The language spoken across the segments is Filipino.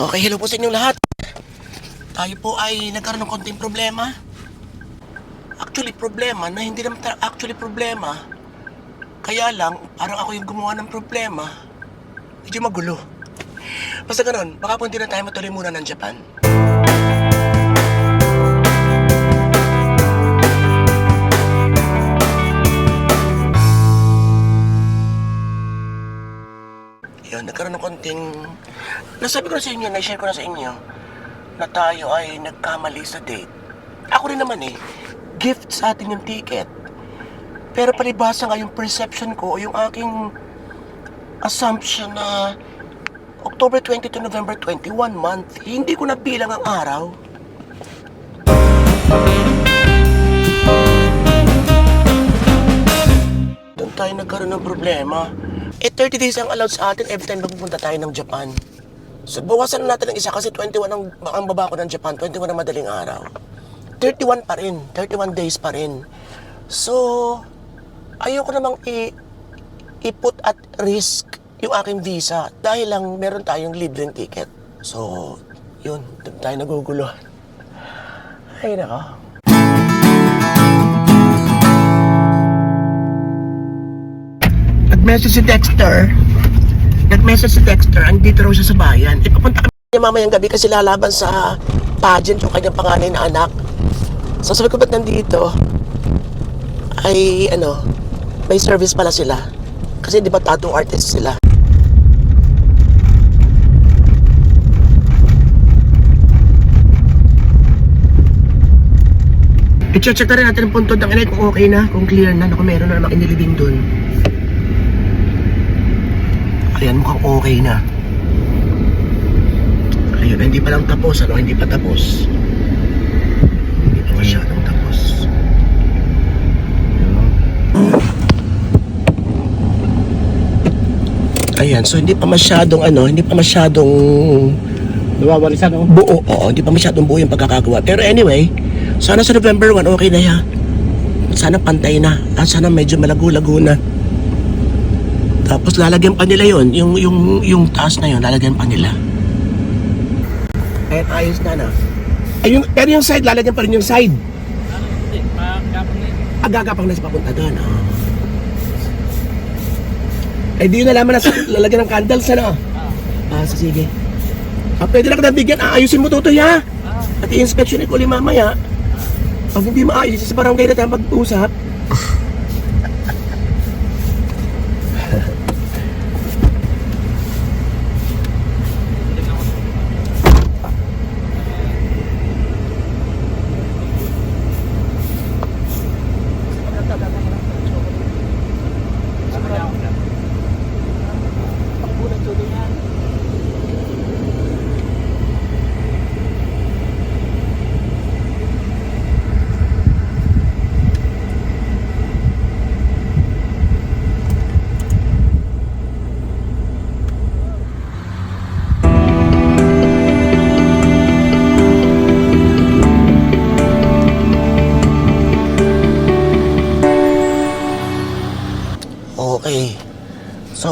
Okay, hello po sa inyong lahat. Tayo po ay nagkaroon ng konting problema. Actually, problema na hindi naman actually problema. Kaya lang, parang ako yung gumawa ng problema. Medyo magulo. Basta ganun, baka po na tayo matuloy muna ng Japan. Nasabi ko na sa inyo, na-share ko na sa inyo, na tayo ay nagkamali sa date. Ako rin naman eh, gift sa atin yung ticket. Pero palibasa nga yung perception ko, yung aking assumption na October 20 to November 21 month, hindi ko nabilang ang araw. Doon tayo nagkaroon ng problema. Eh, 30 days ang allowed sa atin every time magpupunta tayo ng Japan. So, bawasan na natin ng isa kasi 21 ang, ang baba ko ng Japan, 21 ang madaling araw. 31 pa rin, 31 days pa rin. So, ayoko namang i, i-put at risk yung aking visa dahil lang meron tayong libreng ticket. So, yun, doon tayo nagugulo. Ay, nako. Nag-message si Dexter. Nag-message si Dexter, andito raw siya sa bayan. Ipapunta kami niya mamayang gabi kasi lalaban sa pageant yung kanyang panganay na anak. So sabi ko, ba't nandito? Ay, ano, may service pala sila. Kasi di ba tattoo artist sila. I-check na rin natin ang puntod ng inay kung okay na, kung clear na, kung meron na namang inilibing dun. Ayan, mukhang okay na. Ayun, hindi pa lang tapos, ano, hindi pa tapos. Hindi pa masyadong tapos. Ayan, so hindi pa masyadong ano, hindi pa masyadong Nawawalisan oh. buo. Oo, hindi pa masyadong buo yung pagkakagawa. Pero anyway, sana sa November 1, okay na yan. Sana pantay na. At sana medyo malago-lago na. Tapos lalagyan pa nila yon yung, yung, yung taas na yon lalagyan pa nila. Kahit ayos na na. Ay, yung, pero yung side, lalagyan pa rin yung side. Hindi, pagkapon na yun. Agagapang na sa papunta doon. Oh. Eh di yun nalaman na sa lalagyan ng candles, ano? Ah, so sige. Ah, pwede na kita bigyan. Aayusin mo tutoy ha. Ah, At i-inspection ko ulit mamaya. Pag hindi maayos, sa barangay na tayo mag-usap.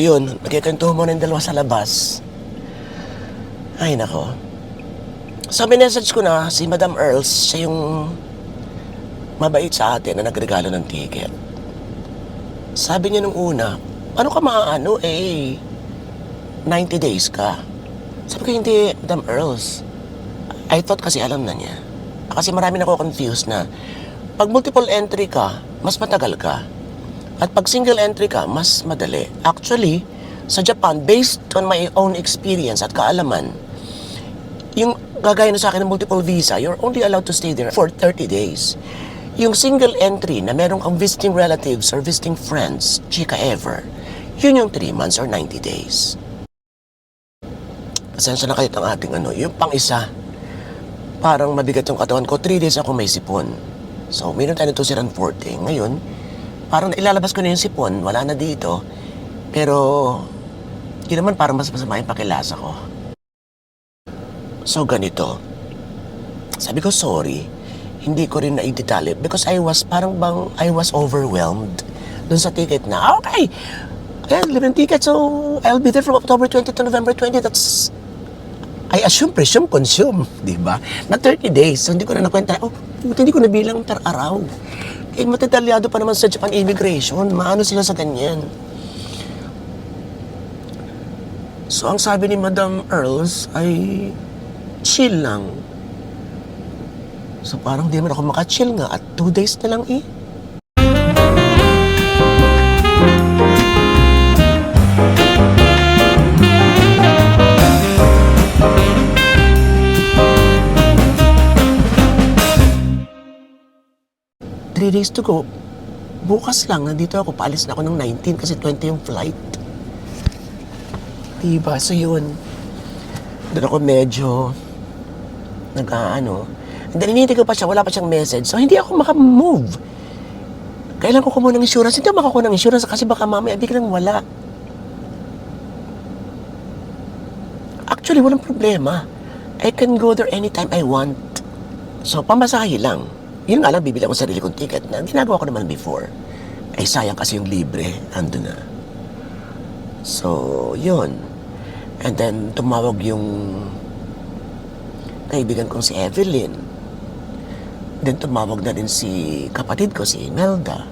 yun, nagkikantuhan mo ng dalawa sa labas. Ay nako. So message ko na si Madam Earls, siya yung mabait sa atin na nagregalo ng ticket. Sabi niya nung una, ano ka maaano eh, 90 days ka. Sabi ko hindi, Madam Earls. I thought kasi alam na niya. Kasi marami na ako confused na pag multiple entry ka, mas matagal ka. At pag single entry ka, mas madali. Actually, sa Japan, based on my own experience at kaalaman, yung gagaya na sa akin ng multiple visa, you're only allowed to stay there for 30 days. Yung single entry na meron kang visiting relatives or visiting friends, chika ever, yun yung 3 months or 90 days. Pasensya na kayo ng ating ano, yung pang isa, parang mabigat yung katawan ko, 3 days ako may sipon. So, meron tayo ng 2014. Ngayon, parang ilalabas ko na yung sipon, wala na dito. Pero, yun naman parang mas masama yung pakilasa ko. So, ganito. Sabi ko, sorry. Hindi ko rin na-detalye because I was, parang bang, I was overwhelmed dun sa ticket na, okay, ayan, libreng ticket, so I'll be there from October 20 to November 20. That's I assume, presume, consume, di ba? Na 30 days. So, hindi ko na nakwenta. Oh, hindi ko nabilang per araw. Eh, matatalyado pa naman sa Japan immigration. Maano sila sa ganyan. So, ang sabi ni Madam Earls ay chill lang. So, parang di man ako makachill nga at two days na lang eh. Three to go. Bukas lang, nandito ako. Paalis na ako ng 19 kasi 20 yung flight. Diba? So yun. Doon ako medyo nag-ano. Inintay ko pa siya, wala pa siyang message. So hindi ako makamove. Kailan ko kumuha ng insurance? Hindi ako makakuha ng insurance kasi baka mamaya biglang wala. Actually, walang problema. I can go there anytime I want. So, pamasahe lang. Yun nga lang, bibili ako sarili kong ticket na ginagawa ko naman before. Ay, sayang kasi yung libre. Ando na. So, yun. And then, tumawag yung kaibigan kong si Evelyn. Then, tumawag na din si kapatid ko, si Imelda.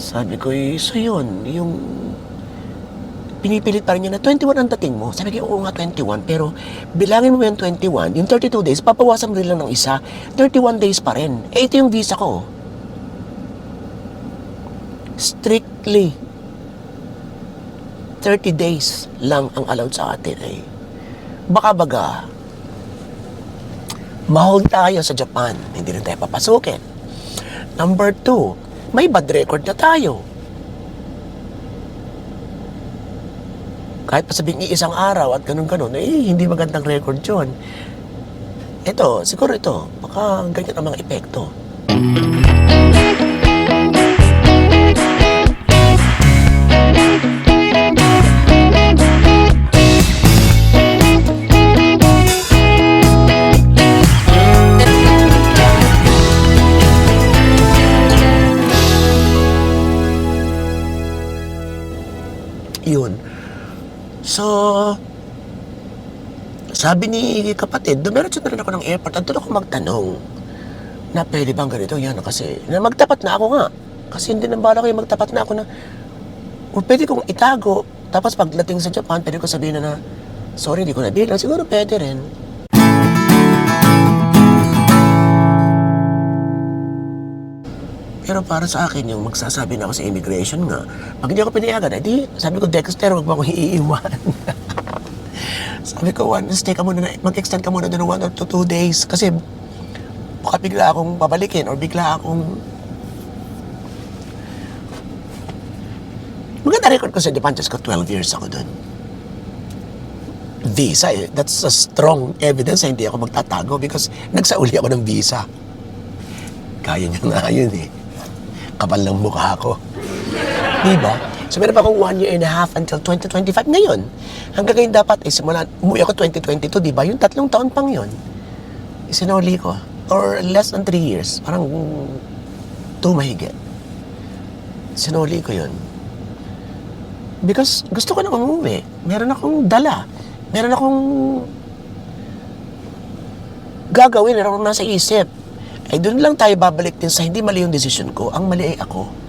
Sabi ko, eh, so yun, yung pinipilit pa rin niya na 21 ang dating mo. Sabi ko, oo nga 21, pero bilangin mo yung 21, yung 32 days, papawasan mo rin lang ng isa, 31 days pa rin. Eh, ito yung visa ko. Strictly 30 days lang ang allowed sa atin eh. Baka baga, mahol tayo sa Japan, hindi rin tayo papasukin. Number two, may bad record na tayo. Kahit pa sabihin isang araw at ganun-ganun, eh, hindi magandang record yun. Ito, siguro ito, baka ganyan ang mga epekto. Yun. Sabi ni kapatid, dumiretso na rin ako ng airport at doon ako magtanong na pwede bang ganito? Yan kasi na magtapat na ako nga. Kasi hindi nang bala ko yung magtapat na ako na o pwede kong itago. Tapos pagdating sa Japan pwede ko sabihin na na sorry hindi ko nabilang siguro pwede rin. Pero para sa akin, yung magsasabi na ako sa immigration nga, pag hindi ako pinayagan, edi, sabi ko, Dexter, wag mo akong iiwan. sabi ko, one, stay ka muna, na- mag-extend ka muna doon one or two, two days. Kasi, baka bigla akong babalikin or bigla akong... Maganda record ko sa Japan, ko 12 years ako doon. Visa, eh. That's a strong evidence na hindi ako magtatago because nagsauli ako ng visa. Kaya niya nga yun eh. Kapal ng mukha ko. Di ba? So meron pa akong one year and a half until 2025 ngayon. Hanggang ngayon dapat, eh, simula, umuwi ako 2022, di ba? Yung tatlong taon pang yun. Isinuli ko. Or less than three years. Parang two mahigit. Sinuli ko yun. Because gusto ko na umuwi. Meron akong dala. Meron akong gagawin. Meron akong nasa isip. Ay doon lang tayo babalik din sa hindi mali yung desisyon ko. Ang mali ay ako.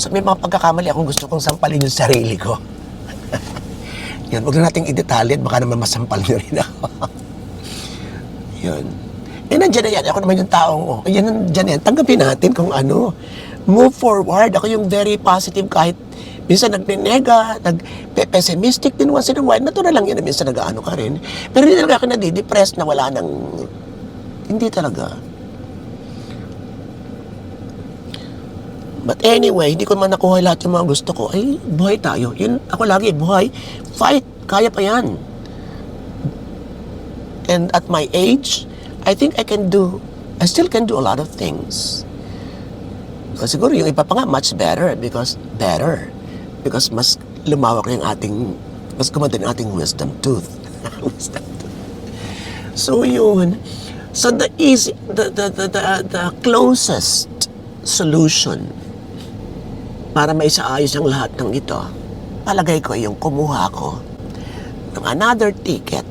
So may mga pagkakamali akong gusto kong sampalin yung sarili ko. Yun, huwag na nating idetalye at baka naman masampal niyo rin ako. Yun. Eh, nandiyan na yan. Ako naman yung taong, oh, yan, nandiyan na yan. Tanggapin natin kung ano. Move forward. Ako yung very positive kahit minsan nagninega, nag-pessimistic din once in a while. Natural lang yun na minsan nag-ano ka rin. Pero hindi talaga ako nadidepress na wala nang... Hindi talaga. But anyway, hindi ko naman nakuha lahat yung mga gusto ko. Ay, buhay tayo. Yun, ako lagi, buhay. Fight. Kaya pa yan. And at my age, I think I can do, I still can do a lot of things. So, siguro yung iba pa nga, much better because, better. Because mas lumawak yung ating, mas gumanda yung ating wisdom tooth. wisdom tooth. So yun. So the easy, the, the, the, the, the closest solution para maisaayos ang lahat ng ito, palagay ko yung kumuha ako ng another ticket.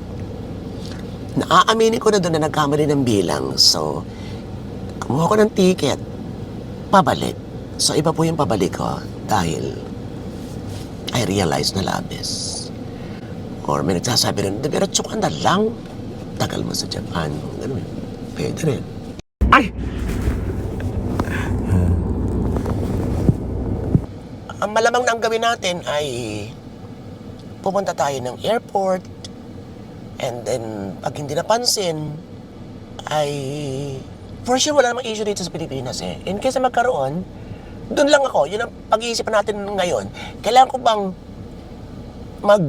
Naaaminin ko na doon na nagkamali ng bilang. So, kumuha ko ng ticket, pabalik. So, iba po yung pabalik ko dahil I realize na labis. Or may nagsasabi rin, diretso ka na lang. Tagal mo sa Japan. Ganun. Pwede rin. Ay! Malamang na ang gawin natin ay pumunta tayo ng airport and then pag hindi napansin ay for sure wala namang issue dito sa Pilipinas eh. In case na magkaroon, doon lang ako. Yun ang pag-iisipan natin ngayon. Kailangan ko bang mag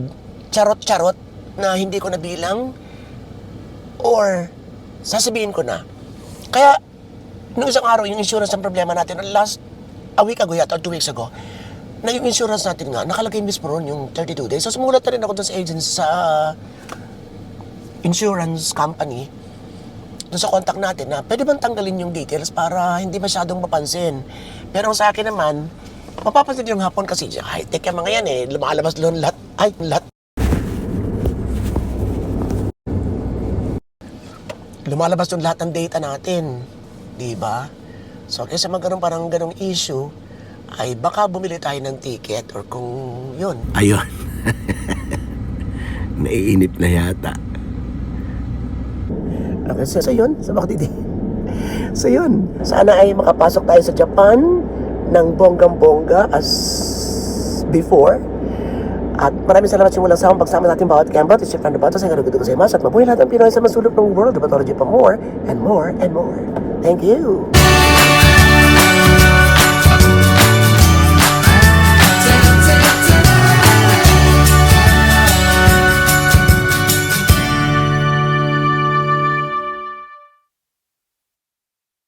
charot-charot na hindi ko nabilang or sasabihin ko na. Kaya, nung isang araw, yung insurance ang problema natin, last a week ago yata, or two weeks ago, na yung insurance natin nga, nakalagay mismo ron yung 32 days. So, sumulat na rin ako doon sa agent sa insurance company, doon sa contact natin na pwede bang tanggalin yung details para hindi masyadong mapansin. Pero sa akin naman, mapapansin yung hapon kasi high-tech yung mga yan eh. Lumalabas doon lahat. Ay, lahat. Lumalabas doon lahat ng data natin. Di ba? So, kaysa magkaroon parang ganong issue, ay baka bumili tayo ng ticket or kung yun. Ayun. Naiinip na yata. Okay, so, so yun, sa bakit hindi? So yun, sana ay makapasok tayo sa Japan ng bonggang-bongga as before. At maraming salamat sa walang sawang pagsama natin bawat kembot. It's your friend Bato. Sa ngayon, ko sa mas at mabuhay lahat ng Pinoy sa masulok ng world. Batology pa more and more and more. Thank you!